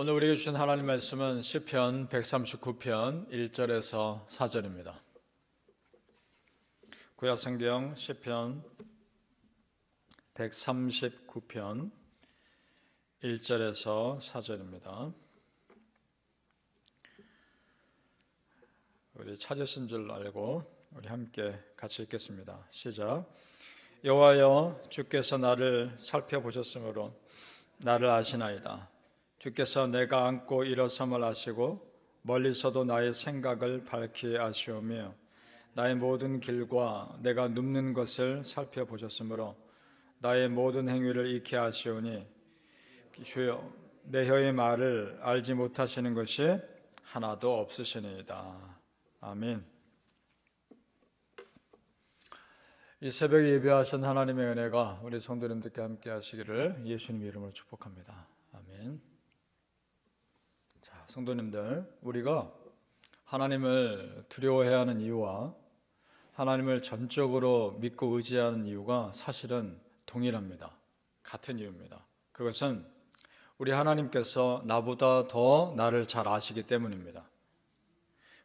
오늘 우리에게 주신 하나님 말씀은 시편 139편 1절에서 4절입니다. 구약 성경 시편 139편 1절에서 4절입니다. 우리 찾으신 줄 알고 우리 함께 같이 읽겠습니다. 시작. 여호와여 주께서 나를 살펴보셨으므로 나를 아시나이다. 주께서 내가 앉고 일어섬을 아시고 멀리서도 나의 생각을 밝히 아시오며 나의 모든 길과 내가 눕는 것을 살펴보셨으므로 나의 모든 행위를 익히 아시오니 주여 내 혀의 말을 알지 못하시는 것이 하나도 없으시니이다. 아멘. 이 새벽에 예배하신 하나님의 은혜가 우리 성도님들께 함께 하시기를 예수님 이름으로 축복합니다. 아멘. 자, 성도님들, 우리가 하나님을 두려워해야 하는 이유와 하나님을 전적으로 믿고 의지하는 이유가 사실은 동일합니다. 같은 이유입니다. 그것은 우리 하나님께서 나보다 더 나를 잘 아시기 때문입니다.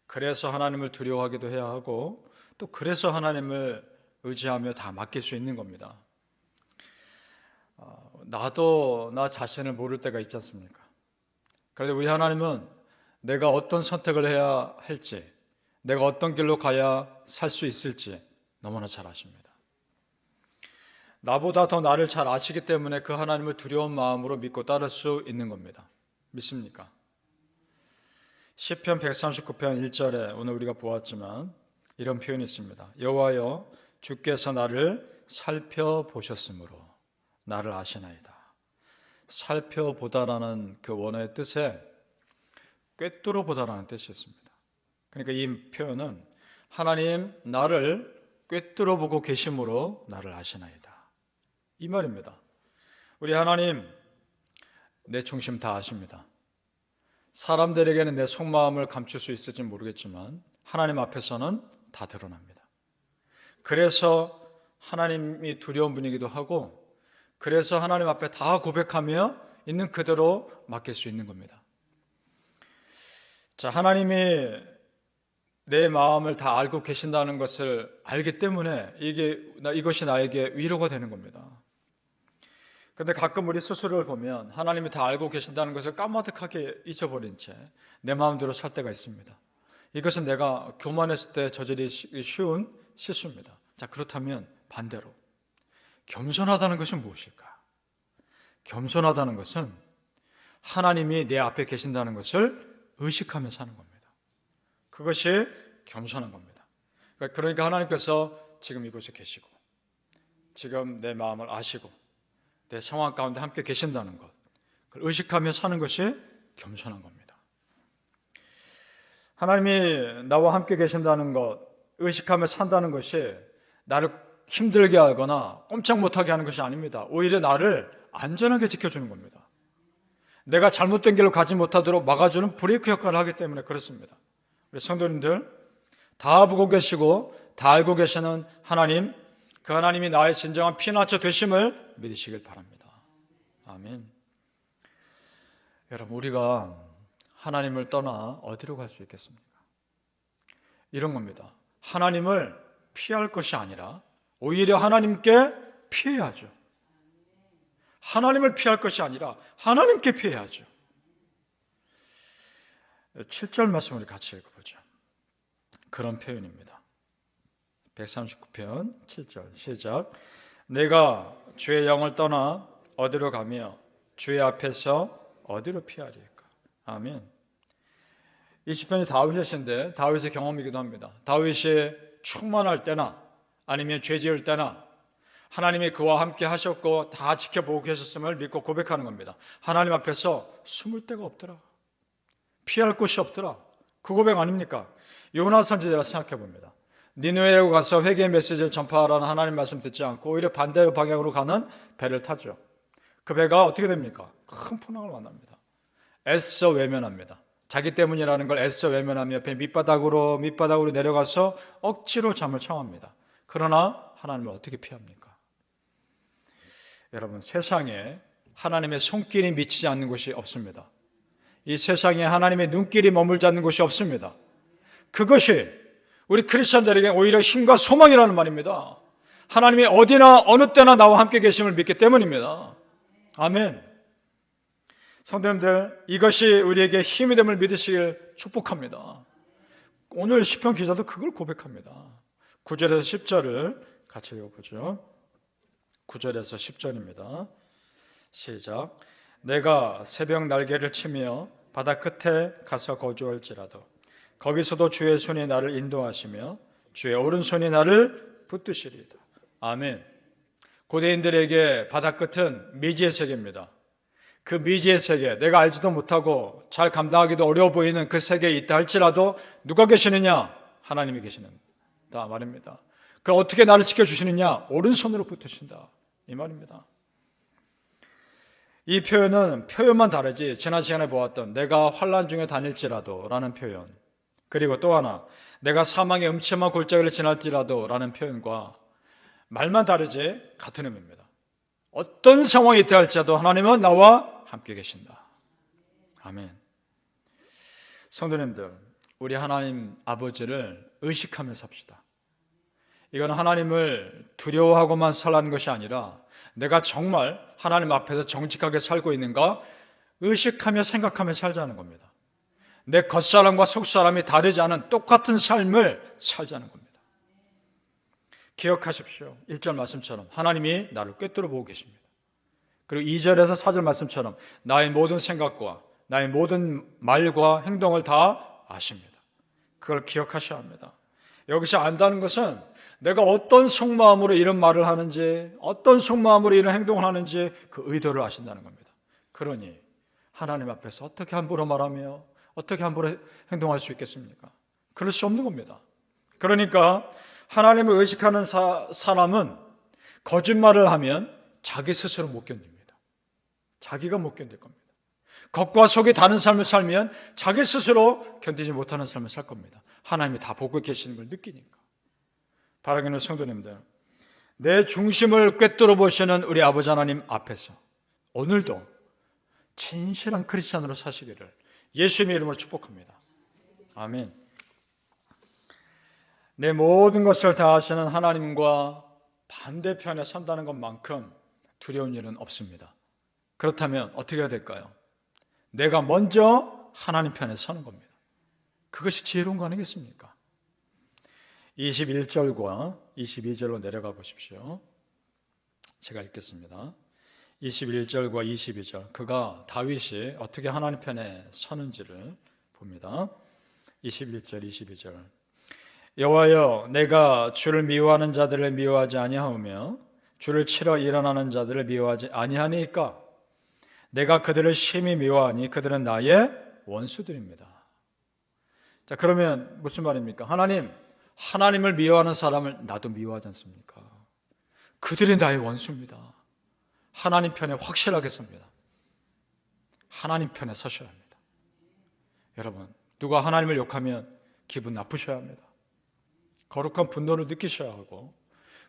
그래서 하나님을 두려워하기도 해야 하고 또 그래서 하나님을 의지하며 다 맡길 수 있는 겁니다. 어, 나도 나 자신을 모를 때가 있지 않습니까? 그런데 우리 하나님은 내가 어떤 선택을 해야 할지, 내가 어떤 길로 가야 살 수 있을지 너무나 잘 아십니다. 나보다 더 나를 잘 아시기 때문에 그 하나님을 두려운 마음으로 믿고 따를 수 있는 겁니다. 믿습니까? 시편 139편 1절에 오늘 우리가 보았지만 이런 표현이 있습니다. 여호와여 주께서 나를 살펴보셨으므로 나를 아시나이다. 살펴보다라는 그 원어의 뜻에 꿰뚫어 보다라는 뜻이 있습니다. 그러니까 이 표현은 하나님 나를 꿰뚫어 보고 계심으로 나를 아시나이다. 이 말입니다. 우리 하나님 내 중심 다 아십니다. 사람들에게는 내 속마음을 감출 수 있을지 모르겠지만 하나님 앞에서는 다 드러납니다. 그래서 하나님이 두려운 분이기도 하고 그래서 하나님 앞에 다 고백하며 있는 그대로 맡길 수 있는 겁니다. 자, 하나님이 내 마음을 다 알고 계신다는 것을 알기 때문에 이게 이것이 나에게 위로가 되는 겁니다. 근데 가끔 우리 스스로를 보면 하나님이 다 알고 계신다는 것을 까마득하게 잊어버린 채 내 마음대로 살 때가 있습니다. 이것은 내가 교만했을 때 저지르기 쉬운 실수입니다. 자, 그렇다면 반대로 겸손하다는 것은 무엇일까? 겸손하다는 것은 하나님이 내 앞에 계신다는 것을 의식하며 사는 겁니다. 그것이 겸손한 겁니다. 그러니까 하나님께서 지금 이곳에 계시고, 지금 내 마음을 아시고, 내 상황 가운데 함께 계신다는 것, 그걸 의식하며 사는 것이 겸손한 겁니다. 하나님이 나와 함께 계신다는 것, 의식하며 산다는 것이 나를 힘들게 하거나 꼼짝 못하게 하는 것이 아닙니다. 오히려 나를 안전하게 지켜주는 겁니다. 내가 잘못된 길로 가지 못하도록 막아주는 브레이크 역할을 하기 때문에 그렇습니다. 우리 성도님들, 다 보고 계시고 다 알고 계시는 하나님, 그 하나님이 나의 진정한 피난처 되심을 믿으시길 바랍니다. 아멘. 여러분, 우리가 하나님을 떠나 어디로 갈 수 있겠습니까? 이런 겁니다. 하나님을 피할 것이 아니라 오히려 하나님께 피해야죠. 하나님을 피할 것이 아니라 하나님께 피해야죠. 7절 말씀을 같이 읽어보죠. 그런 표현입니다. 139편 7절 시작. 내가 주의 영을 떠나 어디로 가며 주의 앞에서 어디로 피하리까? 아멘. 이 시편이 다윗의 시인데 다윗의 경험이기도 합니다. 다윗이 충만할 때나 아니면 죄 지을 때나 하나님이 그와 함께 하셨고 다 지켜보고 계셨음을 믿고 고백하는 겁니다. 하나님 앞에서 숨을 데가 없더라. 피할 곳이 없더라. 그 고백 아닙니까? 요나 선지자라 생각해 봅니다. 니누에로 가서 회개의 메시지를 전파하라는 하나님 말씀 듣지 않고 오히려 반대 방향으로 가는 배를 타죠. 그 배가 어떻게 됩니까? 큰 풍랑을 만납니다. 애써 외면합니다. 자기 때문이라는 걸 애써 외면하며 배 밑바닥으로 밑바닥으로 내려가서 억지로 잠을 청합니다. 그러나 하나님을 어떻게 피합니까? 여러분 세상에 하나님의 손길이 미치지 않는 곳이 없습니다. 이 세상에 하나님의 눈길이 머물지 않는 곳이 없습니다. 그것이 우리 크리스천들에게 오히려 힘과 소망이라는 말입니다. 하나님이 어디나 어느 때나 나와 함께 계심을 믿기 때문입니다. 아멘. 성도님들, 이것이 우리에게 힘이 됨을 믿으시길 축복합니다. 오늘 시편 기자도 그걸 고백합니다. 9절에서 10절을 같이 읽어보죠. 9절에서 10절입니다. 시작. 내가 새벽 날개를 치며 바다 끝에 가서 거주할지라도 거기서도 주의 손이 나를 인도하시며 주의 오른손이 나를 붙드시리이다. 아멘. 고대인들에게 바다 끝은 미지의 세계입니다. 그 미지의 세계, 내가 알지도 못하고 잘 감당하기도 어려워 보이는 그 세계에 있다 할지라도 누가 계시느냐? 하나님이 계시는 다 말입니다. 그 어떻게 나를 지켜주시느냐? 오른손으로 붙으신다. 이 말입니다. 이 표현은 표현만 다르지 지난 시간에 보았던 내가 환란 중에 다닐지라도 라는 표현 그리고 또 하나 내가 사망의 음침한 골짜기를 지날지라도 라는 표현과 말만 다르지 같은 의미입니다. 어떤 상황이 있다 할지라도 하나님은 나와 함께 계신다. 아멘. 성도님들, 우리 하나님 아버지를 의식하며 삽시다. 이건 하나님을 두려워하고만 살라는 것이 아니라 내가 정말 하나님 앞에서 정직하게 살고 있는가 의식하며 생각하며 살자는 겁니다. 내 겉사람과 속사람이 다르지 않은 똑같은 삶을 살자는 겁니다. 기억하십시오. 1절 말씀처럼 하나님이 나를 꿰뚫어 보고 계십니다. 그리고 2절에서 4절 말씀처럼 나의 모든 생각과 나의 모든 말과 행동을 다 아십니다. 그걸 기억하셔야 합니다. 여기서 안다는 것은 내가 어떤 속마음으로 이런 말을 하는지, 어떤 속마음으로 이런 행동을 하는지 그 의도를 아신다는 겁니다. 그러니 하나님 앞에서 어떻게 함부로 말하며 어떻게 함부로 행동할 수 있겠습니까? 그럴 수 없는 겁니다. 그러니까 하나님을 의식하는 사, 사람은 거짓말을 하면 자기 스스로 못 견딥니다. 자기가 못 견딜 겁니다. 겉과 속이 다른 삶을 살면 자기 스스로 견디지 못하는 삶을 살 겁니다. 하나님이 다 보고 계시는 걸 느끼니까. 바라기는 성도님들, 내 중심을 꿰뚫어 보시는 우리 아버지 하나님 앞에서 오늘도 진실한 크리스천으로 사시기를 예수님의 이름으로 축복합니다. 아멘. 내 모든 것을 다 하시는 하나님과 반대편에 선다는 것만큼 두려운 일은 없습니다. 그렇다면 어떻게 해야 될까요? 내가 먼저 하나님 편에 서는 겁니다. 그것이 지혜로운 거 아니겠습니까? 21절과 22절로 내려가 보십시오. 제가 읽겠습니다. 21절과 22절. 그가 다윗이 어떻게 하나님 편에 서는지를 봅니다. 21절, 22절. 여호와여, 내가 주를 미워하는 자들을 미워하지 아니하오며 주를 치러 일어나는 자들을 미워하지 아니하니까 내가 그들을 심히 미워하니 그들은 나의 원수들입니다. 자, 그러면 무슨 말입니까? 하나님, 하나님을 미워하는 사람을 나도 미워하지 않습니까? 그들이 나의 원수입니다. 하나님 편에 확실하게 섭니다. 하나님 편에 서셔야 합니다. 여러분, 누가 하나님을 욕하면 기분 나쁘셔야 합니다. 거룩한 분노를 느끼셔야 하고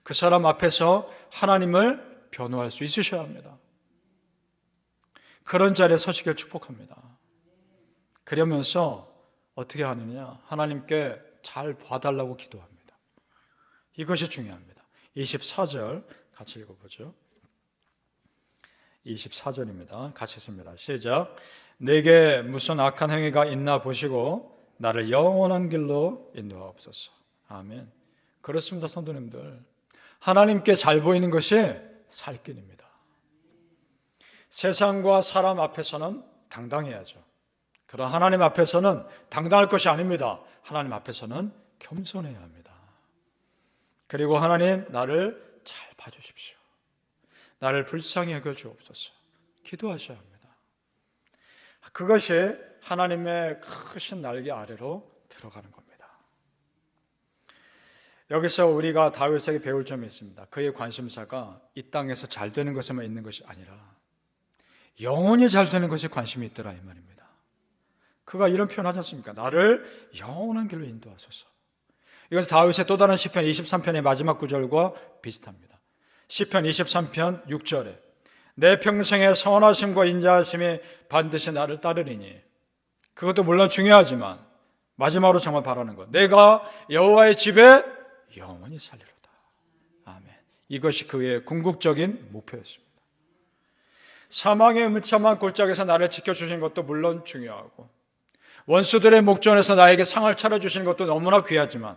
그 사람 앞에서 하나님을 변호할 수 있으셔야 합니다. 그런 자리에 서시길 축복합니다. 그러면서 어떻게 하느냐? 하나님께 잘 봐달라고 기도합니다. 이것이 중요합니다. 24절 같이 읽어보죠. 24절입니다. 같이 씁니다. 시작. 내게 무슨 악한 행위가 있나 보시고 나를 영원한 길로 인도하옵소서. 아멘. 그렇습니다, 성도님들. 하나님께 잘 보이는 것이 살길입니다. 세상과 사람 앞에서는 당당해야죠. 그러나 하나님 앞에서는 당당할 것이 아닙니다. 하나님 앞에서는 겸손해야 합니다. 그리고 하나님 나를 잘 봐주십시오. 나를 불쌍히 여겨 주옵소서. 기도하셔야 합니다. 그것이 하나님의 크신 날개 아래로 들어가는 겁니다. 여기서 우리가 다윗에게 배울 점이 있습니다. 그의 관심사가 이 땅에서 잘 되는 것에만 있는 것이 아니라 영원히 잘 되는 것에 관심이 있더라 이 말입니다. 그가 이런 표현 하지 않습니까? 나를 영원한 길로 인도하소서. 이것은 다윗의 또 다른 시편 23편의 마지막 구절과 비슷합니다. 시편 23편 6절에 내 평생의 선하심과 인자하심이 반드시 나를 따르리니 그것도 물론 중요하지만 마지막으로 정말 바라는 것. 내가 여호와의 집에 영원히 살리로다. 아멘. 이것이 그의 궁극적인 목표였습니다. 사망의 무참한 골짜기에서 나를 지켜주신 것도 물론 중요하고 원수들의 목전에서 나에게 상을 차려주시는 것도 너무나 귀하지만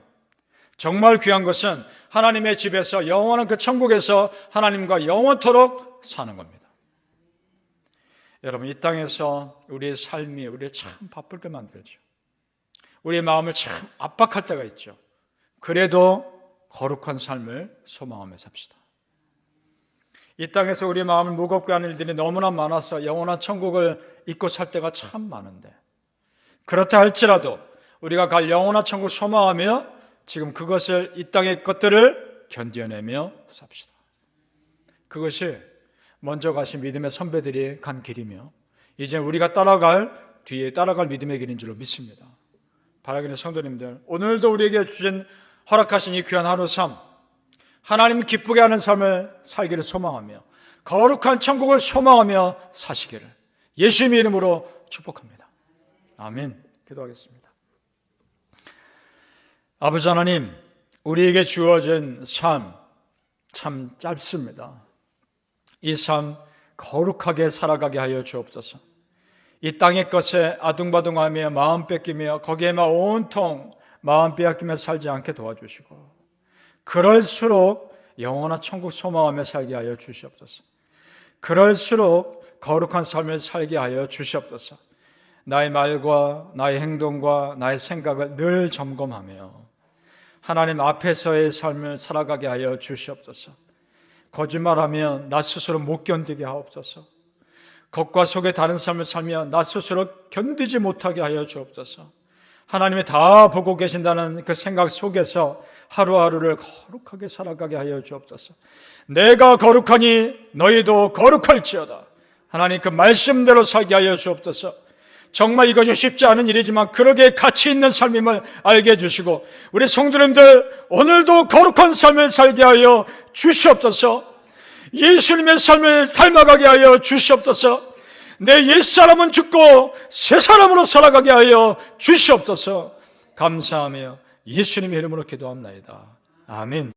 정말 귀한 것은 하나님의 집에서 영원한 그 천국에서 하나님과 영원토록 사는 겁니다. 여러분 이 땅에서 우리의 삶이 우리 참 바쁠게 만들죠. 우리의 마음을 참 압박할 때가 있죠. 그래도 거룩한 삶을 소망하며 삽시다. 이 땅에서 우리 마음을 무겁게 하는 일들이 너무나 많아서 영원한 천국을 잊고 살 때가 참 많은데 그렇다 할지라도 우리가 갈 영원한 천국 소망하며 지금 그것을 이 땅의 것들을 견뎌내며 삽시다. 그것이 먼저 가신 믿음의 선배들이 간 길이며 이제 우리가 따라갈 뒤에 따라갈 믿음의 길인 줄로 믿습니다. 바라기는 성도님들 오늘도 우리에게 주신 허락하신 이 귀한 하루 삶 하나님 기쁘게 하는 삶을 살기를 소망하며 거룩한 천국을 소망하며 사시기를 예수님의 이름으로 축복합니다. 아멘. 기도하겠습니다. 아버지 하나님, 우리에게 주어진 삶 참 짧습니다. 이 삶 거룩하게 살아가게 하여 주옵소서. 이 땅의 것에 아둥바둥하며 마음 뺏기며 거기에만 온통 마음 빼앗기며 살지 않게 도와주시고 그럴수록 영원한 천국 소망하며 살게 하여 주시옵소서. 그럴수록 거룩한 삶을 살게 하여 주시옵소서. 나의 말과 나의 행동과 나의 생각을 늘 점검하며 하나님 앞에서의 삶을 살아가게 하여 주시옵소서. 거짓말하면 나 스스로 못 견디게 하옵소서. 겉과 속에 다른 삶을 살며 나 스스로 견디지 못하게 하여 주옵소서. 하나님이 다 보고 계신다는 그 생각 속에서 하루하루를 거룩하게 살아가게 하여 주옵소서. 내가 거룩하니 너희도 거룩할지어다. 하나님 그 말씀대로 살게 하여 주옵소서. 정말 이것이 쉽지 않은 일이지만 그러게 가치 있는 삶임을 알게 해주시고 우리 성도님들 오늘도 거룩한 삶을 살게 하여 주시옵소서 예수님의 삶을 닮아가게 하여 주시옵소서 내 옛사람은 죽고 새 사람으로 살아가게 하여 주시옵소서. 감사하며 예수님의 이름으로 기도합나이다. 아멘